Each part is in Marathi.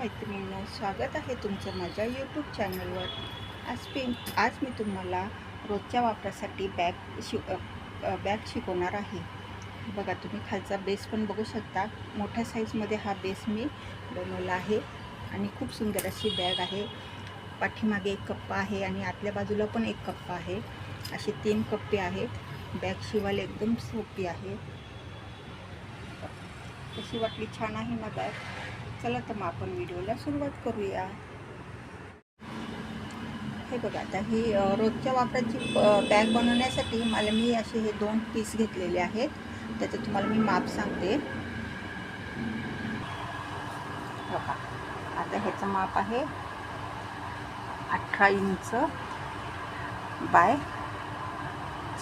मैत्रिणींनो स्वागत आहे तुमचं माझ्या यूट्यूब चॅनलवर आज पे आज मी तुम्हाला रोजच्या वापरासाठी बॅग शिव बॅग शिकवणार आहे. बघा तुम्ही खालचा बेस पण बघू शकता. मोठ्या साईजमध्ये हा बेस मी बनवला आहे आणि खूप सुंदर अशी बॅग आहे. पाठीमागे एक कप्पा आहे आणि आतल्या बाजूला पण एक कप्पा आहे. असे तीन कप्पे आहेत. बॅग शिवायला एकदम सोपी आहे. कशी वाटली? छान आहे ना बॅग चला तर मग आपण व्हिडिओला सुरुवात करूया. हे बघा आता ही रोजच्या वापराची बॅग बनवण्यासाठी मला मी असे हे दोन पीस घेतलेले आहेत. त्याचं तुम्हाला मी माप सांगते. बघा आता ह्याचं माप आहे अठरा इंच बाय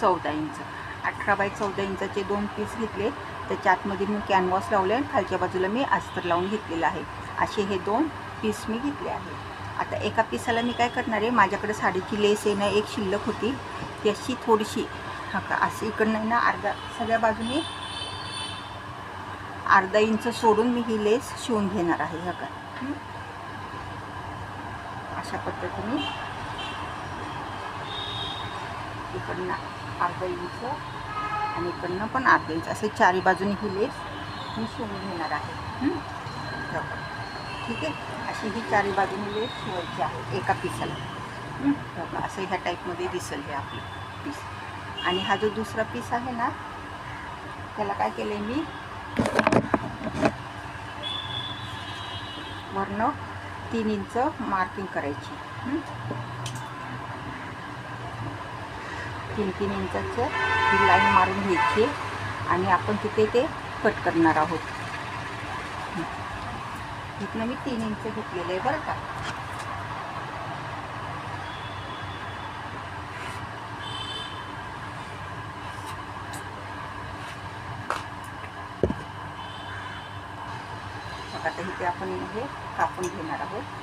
चौदा इंच. अठरा बाय चौदा इंचाचे दोन पीस घेतले त्याच्या आतमध्ये मी कॅनव्हास लावले आणि खालच्या बाजूला मी अस्तर लावून घेतलेलं आहे. असे हे दोन पीस मी घेतले आहे. आता एका पिसाला मी काय करणार आहे माझ्याकडे साडीची लेस आहे ना एक शिल्लक होती. ती अशी थोडीशी हा का अशी इकडनं आहे ना अर्धा सगळ्या बाजूने अर्धा इंच सोडून मी ही लेस शिवून घेणार आहे हा का. अशा पद्धतीने इकडनं अर्धा इंच आणि इकडनं पण अर्धा इंच असे चारी बाजूने ही लेस मी शिवून घेणार आहे. ठीक आहे? अशी ही चारी बाजूने लेस शिवायची आहे एका पिसाला. असं ह्या टाईपमध्ये दिसेल हे आपलं पीस. आणि हा जो दुसरा पीस आहे ना त्याला काय केलं आहे मी? वरनं तीन इंच मार्किंग करायची हं? तीन तीन इंचाचं ही लाईन मारून घ्यायची आणि आपण तिथे ते कट करणार आहोत. इथनं मी तीन इंच घेतलेलं आहे बरं का. आता इथे आपण हे कापून घेणार आहोत.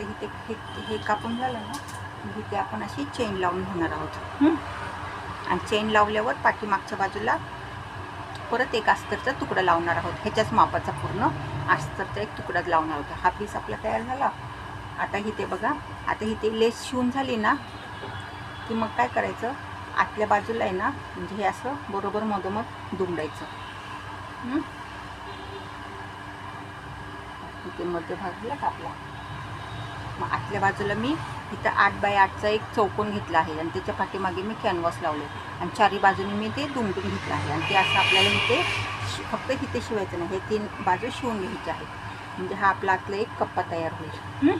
आता इथे हे हे कापून झालं ना इथे आपण अशी चेन लावून घेणार आहोत. हं? आणि चेन लावल्यावर पाठीमागच्या बाजूला परत एक अस्तरचा तुकडा लावणार आहोत. ह्याच्याच मापाचा पूर्ण अस्तरचा एक तुकडा लावणार आहोत. हा पीस आपला तयार झाला. आता इथे बघा आता इथे लेस शिवून झाली ना की मग काय करायचं? आतल्या बाजूला आहे ना म्हणजे हे असं बरोबर मधोमध दुमडायचं? इथे मध्यभागला कापला. मग आतल्या बाजूला मी इथं आठ बाय आठचा एक चौकोन घेतला आहे. आणि त्याच्या पाठीमागे मी कॅनव्हास लावले आणि चारी बाजूने मी ते दुमटून घेतलं आहे. आणि ते असं आपल्याला इथे शि- फक्त इथे शिवायचं नाही. हे तीन बाजू शिवून घ्यायचे आहेत. म्हणजे हा आपला आतला एक कप्पा तयार होईल.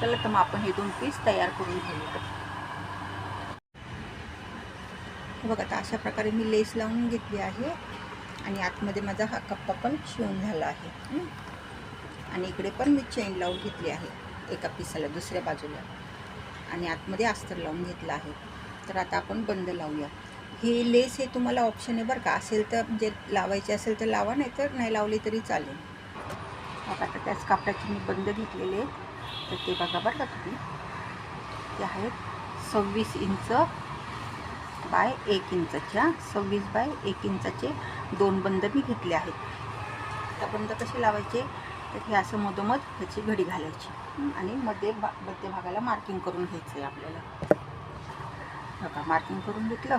चला तर मग आपण हे दोन पीस तयार करून घेऊया बघा आता अशा प्रकारे मी लेस लावून घेतली आहे. आणि आतमध्ये माझा हा कप्पा पण शिवून झाला आहे. आणि इकडे पण मी चेन लावून घेतली आहे. एका पिसाला दुसऱ्या बाजूला. आणि आतमध्ये अस्तर लावून घेतलं आहे. तर आता आपण बंद लावूया. हे लेस हे तुम्हाला ऑप्शन आहे बरं का. असेल तर म्हणजे लावायचे असेल तर लावा नाही तर नाही लावली तरी चालेल. आता तर त्याच कापडाचे मी बंद घेतलेले आहेत तर ते बघा बरं का तुम्ही. ते आहेत सव्वीस इंच बाय एक इंचाच्या सव्वीस बाय एक इंचाचे दोन बंद मी घेतले आहेत. त्या बंद कसे लावायचे? तर हे असं मधोमध ह्याची घडी घालायची. आणि मध्ये भा मध्य भागाला मार्किंग करून घ्यायचं आहे आपल्याला. बघा मार्किंग करून घेतलं.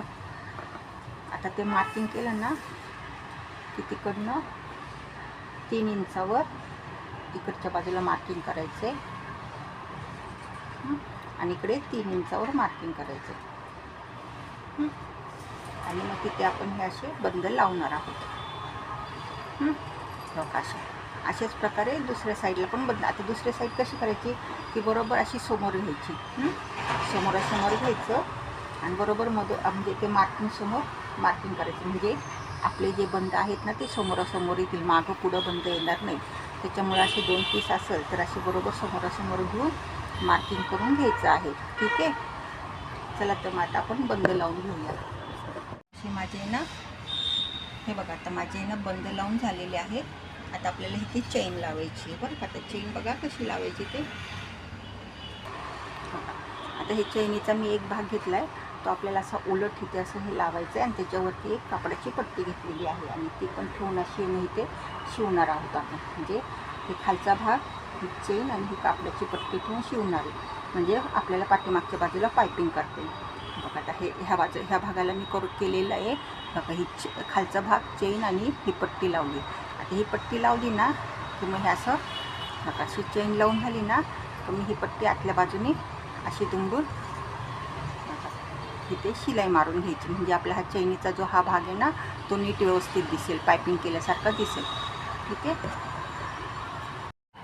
आता ते मार्किंग केलं ना की तिकडनं तीन इंचावर इकडच्या बाजूला मार्किंग करायचं आहे आणि इकडे तीन इंचावर मार्किंग करायचं आणि मग तिथे आपण हे असे बंद लावणार आहोत. बघा असे अशाच प्रकारे दुसऱ्या साईडला पण बंद आता दुसरी साईड कशी करायची? की बरोबर अशी समोर घ्यायची. समोरासमोर घ्यायचं. आणि बरोबर मध म्हणजे ते मार्किंगसमोर मार्किंग करायचं. म्हणजे आपले जे बंद आहेत ना ते समोरासमोर येतील. मागं पुढं बंद येणार नाही. त्याच्यामुळे असे दोन पीस असेल तर असे बरोबर समोरासमोर घेऊन मार्किंग करून घ्यायचं आहे. ठीक आहे? चला तर मग आता आपण बंद लावून घेऊया. असे माझे ना हे बघा आता माझे ना बंद लावून झालेले आहेत. आता आपल्याला इथे चेन लावायची आहे. बरं का? आता चेन बघा कशी लावायची ते. आता हे चैनीचा मी एक भाग घेतला आहे तो आपल्याला असा उलट इथे असं हे लावायचं आहे आणि त्याच्यावरती एक कापडाची पट्टी घेतलेली आहे आणि ती पण ठेवून अशी मी इथे शिवणार आहोत आपण. म्हणजे हे खालचा भाग ही चेन आणि ही कापडाची पट्टी ठेवून शिवणार आहे. म्हणजे आपल्याला पाठीमागच्या बाजूला पायपिंग करते. बघा आता हे ह्या बाजू ह्या भागाला मी करू केलेलं आहे. बघा ही खालचा भाग चेन आणि ही पट्टी लावली. आता ही पट्टी लावली ना की मग हे असं नका अशी चेन लावून झाली ना तर मी ही पट्टी आतल्या बाजूने अशी दुमडून तिथे इथे शिलाई मारून घ्यायची. म्हणजे आपला हा चैनीचा जो हा भाग आहे ना तो नीट व्यवस्थित दिसेल पायपिंग केल्यासारखा दिसेल. ठीक आहे?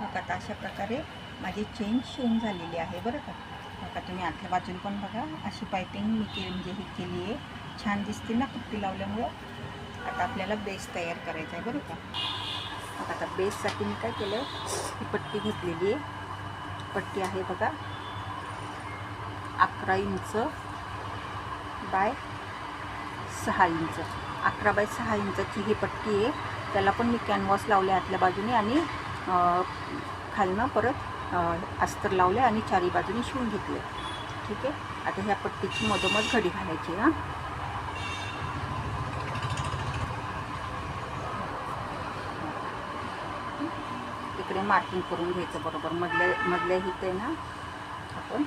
मग आता अशा प्रकारे माझी चेन शिवून झालेली आहे बरं का. मग तुम्ही आतल्या बाजून पण बघा अशी पायपिंग मी केली म्हणजे ही केली आहे छान दिसते ना पट्टी लावल्यामुळं. आता आपल्याला बेस तयार करायचा आहे बरं का? मग आता बेससाठी मी काय केलं? ही पट्टी घेतलेली आहे. पट्टी आहे बघा. अकरा इंच बाय सहा इंच. अकरा बाय सहा इंचाची ही पट्टी आहे. त्याला पण मी कॅनव्हास लावले आतल्या बाजूने आणि खालनं परत अस्तर लावले आणि चारी बाजूने शिवून घेतले ठीक आहे? आता ह्या पट्टीची मधोमध घडी घालायची हां. आपल्याला मार्किंग करून घ्यायचं बरोबर. मधल्या मधल्या इथे ना आपण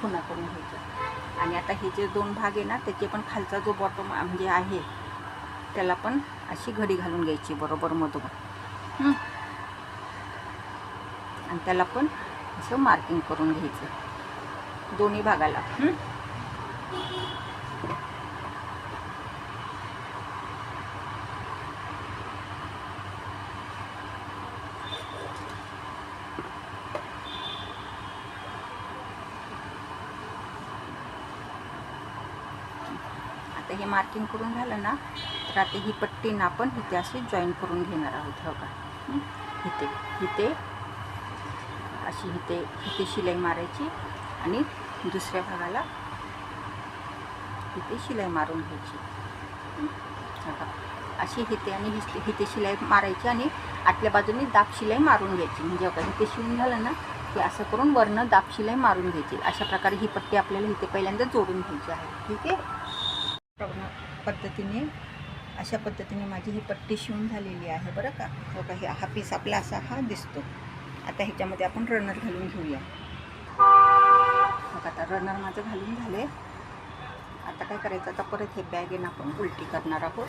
खुणा करून घ्यायचं. आणि आता हे जे दोन भाग आहे ना त्याचे पण खालचा जो बॉटम म्हणजे आहे त्याला पण अशी घडी घालून घ्यायची बरोबर मधोमध. आणि त्याला पण असं मार्किंग करून घ्यायचं. दोन्ही भागाला. हे मार्किंग करून झालं ना तर आता ही पट्टी ना आपण इथे अशी जॉईन करून घेणार आहोत हो का? इथे इथे. अशी इथे इथे शिलाई मारायची आणि दुसऱ्या भागाला इथे शिलाई मारून घ्यायची. हं? हो अशी हिते आणि हिस्ते- शिलाई मारायची आणि आतल्या बाजूने दाब शिलाई मारून घ्यायची. म्हणजे हो बघा इथे शिवून झालं ना की असं करून वरनं दाब शिलाई मारून घ्यायची. अशा प्रकारे ही पट्टी आपल्याला इथे पहिल्यांदा जोडून घ्यायची आहे. ठीक आहे? पद्धतीने अशा पद्धतीने माझी ही पट्टी शिवून झालेली आहे बरं का. हो का हे हा पीस आपला असा हा दिसतो. आता ह्याच्यामध्ये आपण रनर घालून घेऊया. मग आता रनर माझं घालून झाले आता काय करायचं आता परत हे बॅग येणं आपण उलटी करणार आहोत.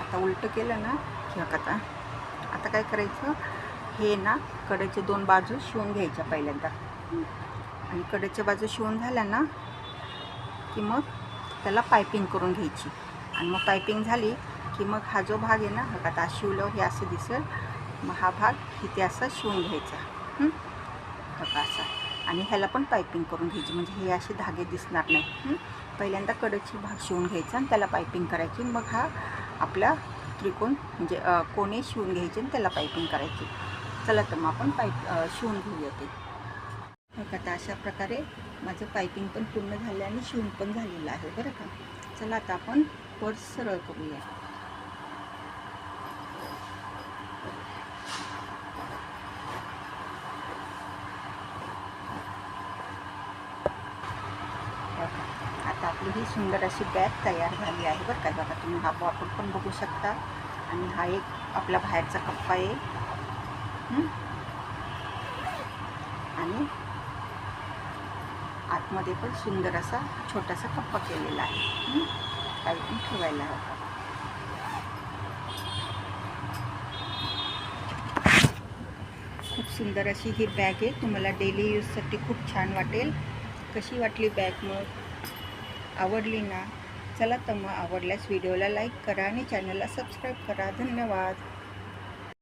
आता उलटं केलं ना की आता. आता काय करायचं हे ना कडेचे दोन बाजू शिवून घ्यायच्या पहिल्यांदा. आणि कडेच्या बाजू शिवून झाल्या ना की मग त्याला पायपिंग करून घ्यायची. आणि मग पायपिंग झाली की मग हा जो भाग आहे ना बघा आता शिवलं हे असं दिसेल. मग हा भाग इथे असा शिवून घ्यायचा. बघा असा. आणि ह्याला पण पायपिंग करून घ्यायची. म्हणजे हे असे धागे दिसणार नाही. पहिल्यांदा कडची भाग शिवून घ्यायचा आणि त्याला पायपिंग करायची. मग हा आपला त्रिकोण म्हणजे कोणी कोणे शिवून घ्यायचे आणि त्याला पायपिंग करायची. चला तर मग आपण पाईप शिवून घेऊया ते. मग आता अशा प्रकारे माझं पायपिंग पण पूर्ण झालं आणि शिवून पण झालेलं आहे बरं का? चला आता आपण पर्स सरळ करूया. आता आपली ही सुंदर अशी बॅग तयार झाली आहे बरं का? बघा तुम्ही हा बॉटल पण बघू शकता. आणि हा एक आपला बाहेरचा कप्पा आहे. आणि आतमध्ये पण सुंदर असा छोटासा कप्पा केलेला आहे. काही पण ठेवायला हवा. खूप सुंदर अशी ही बॅग आहे. तुम्हाला डेली यूजसाठी खूप छान वाटेल. कशी वाटली बॅग मग? आवडली ना? चला तर मग आवडल्यास व्हिडिओला लाईक करा आणि चॅनलला सबस्क्राईब करा. धन्यवाद.